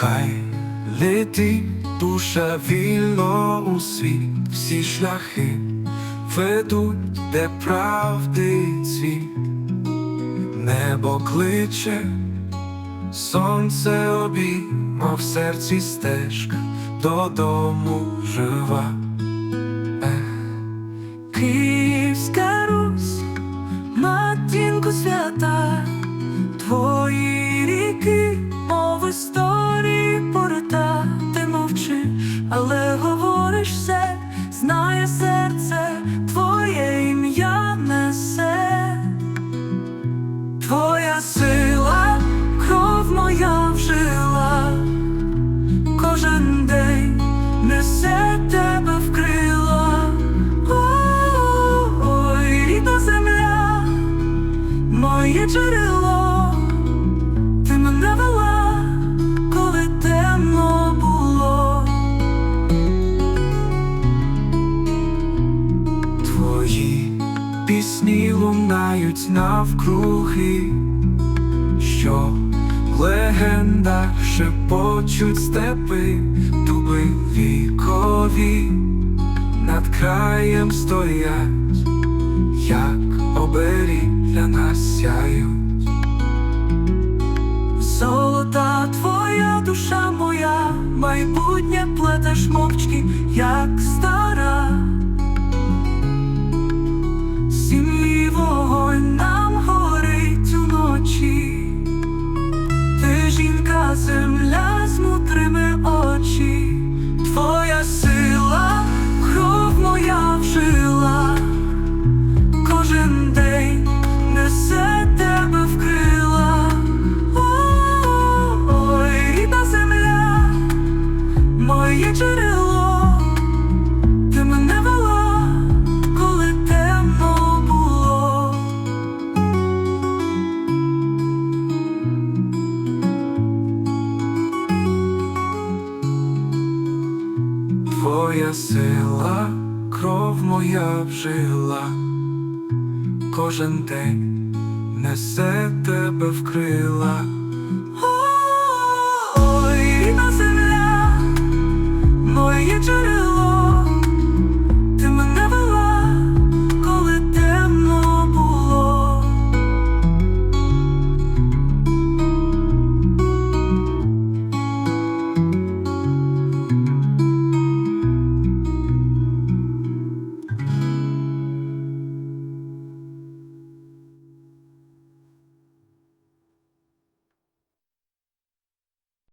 Хай летить душа вільно у світ, всі шляхи ведуть, де правди цвіт, небо кличе, сонце обійма в серці стежка додому жива. Київська Русь, матінку свята твої ріки. Моє джерело, ти мене вела, коли темно було. Твої пісні лунають навкруги, що в легендах шепочуть степи, дуби вікові над краєм стоять, як майбутнє плетеш мовчки, як стара. Джерело, ти мене вела, коли темно було. Твоя сила, кров моя вжила, кожен день несе тебе в крила.